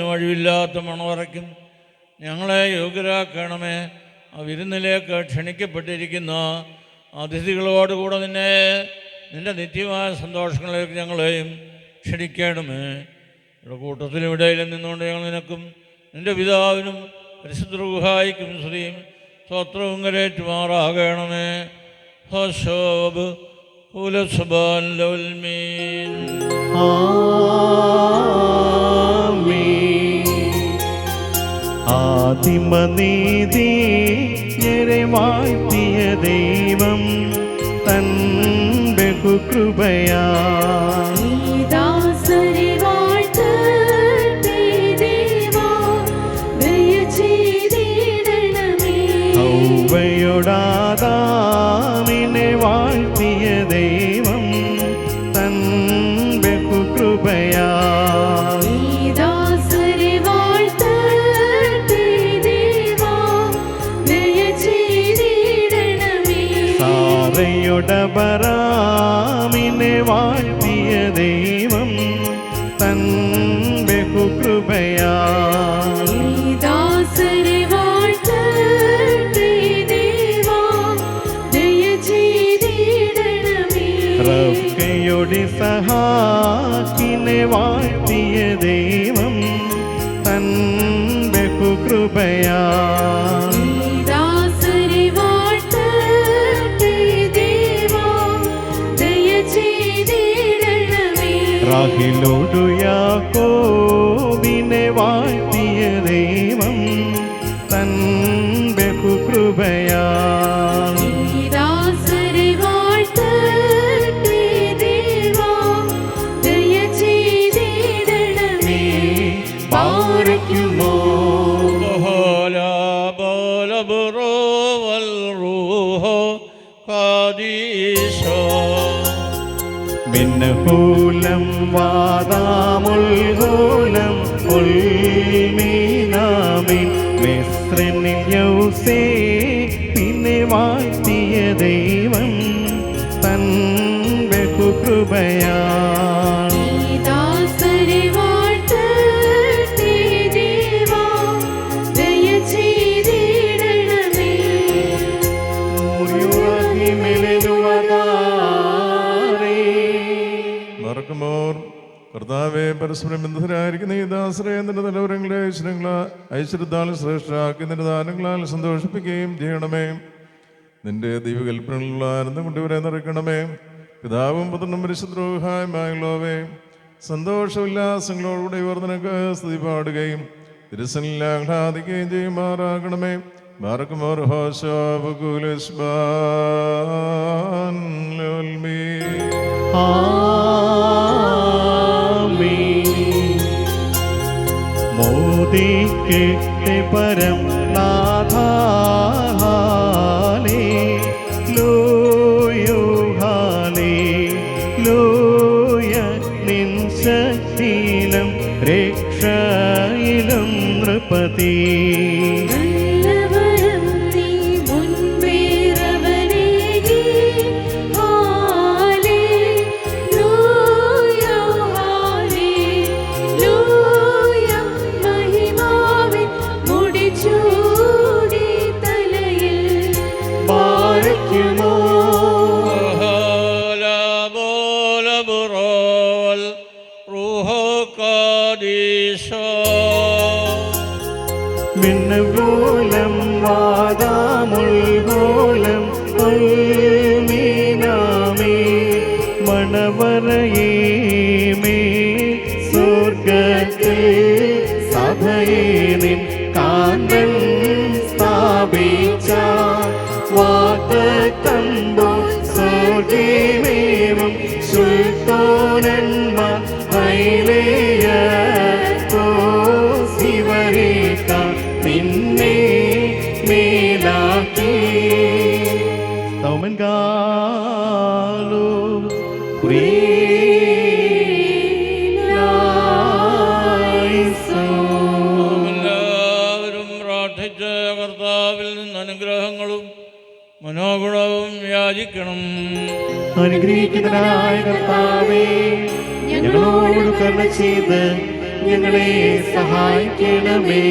വഴിയില്ലാത്ത മണവറയ്ക്കും ഞങ്ങളെ യോഗ്യരാക്കണമേ. ആ വിരുന്നിലേക്ക് ക്ഷണിക്കപ്പെട്ടിരിക്കുന്ന അതിഥികളോടുകൂടെ നിന്നെ നിന്റെ നിത്യമായ സന്തോഷങ്ങളിലേക്ക് ഞങ്ങളെയും ക്ഷണിക്കണമേ. ഇവിടെ കൂട്ടത്തിലും ഇടയിലും നിന്നുകൊണ്ട് ഞങ്ങൾ നിനക്കും നിന്റെ പിതാവിനും പരിശുദ്ധ റുഹായിക്കും ശ്രീയും സ്വത്രവും കരേറ്റുമാറാകണമേ. ഹോശോബ് കുലസുബാൻ ലൗൽമീൻ. ആദിമനീതി വാഴ്ത്തിയ ദൈവം തൻ ബഹുകൃപയാ. ദാസരെ സാറയോടബറാമിനെ വാഴ്ത്തിയ ദൈവം തൻ ബഹുകൃപയാ. റബ്ബയുടെ സഹാക്കിനെ വാഴ്ത്തിയ ദൈവം തൻ ബഹുകൃപയാ റാഹിലോടു യാക്കോബിനെ വാഴ്ത്തിയ ദൈവം തൻ ബഹുകൃപയാ ദാസരെ ബോല ബോല ദയചെയ്തിടണമേ. മിന്നഹൂലം വാദാമുൽഹൂലം ഉൽമീനാമിൻ മിശ്രനിൽ യൗസേ പിന്നെ വാഴ്ത്തിയ ദൈവം തൻ ബഹുകൃപയാ മറക്കുമോർ കർത്താവെ പരസ്പരം ബന്ധരായിരിക്കുന്ന ഈ ദാശ്രയത്തിന്റെ തലവരങ്ങളെ ഐശ്വര്യങ്ങള ഐശ്വര്യത്താൽ ശ്രേഷ്ഠരാക്കി നിന്റെ ദാനങ്ങളാൽ സന്തോഷിപ്പിക്കുകയും ചെയ്യണമേ. നിന്റെ ദൈവകൽപ്പനകളുള്ള ആനന്ദം കൊണ്ടുവരെ നിറയ്ക്കണമേ. പിതാവും പുത്രനും പരിശുദ്രോഹായമായുള്ളവേ സന്തോഷോല്ലാസങ്ങളോടുകൂടി ഇവർ നിനക്ക് സ്തുതി പാടുകയും തിരുസനിലാഹ്ലാദിക്കുകയും ചെയ്യുമാറാകണമേ. മാറക്കുമോർ ഹോശോബുകുലിസ്ബാൻ ലോൽമീ. മോദിക്കിട്ട് പരം നാഥാലേ ലോയോ ഹാലേ ലോയ നിൻ ശക്തിയിലും രക്ഷയിലും നൃപതി. മിന്നുകൂലം വാദാമുൾകൂലം ഉൾമീനാമേ മണവറയേമേ സ്വർഗത്തിൽ സഭയെ നിൻ കാന്തൻ സ്ഥാപിച്ച വാഗ്ദത്തമ്പോ സ്വർഗീമേവും സുൽത്തോനന്മാർ ഹൈലേയ ശിവരേഖ നിന്നെ മേലാക്കി. സ്തോമൻ ഗാലോ എല്ലാവരും കർത്താവേ ഞങ്ങളോട് കരുണ ചെയ്ത് ഞങ്ങളെ സഹായിക്കണമേ.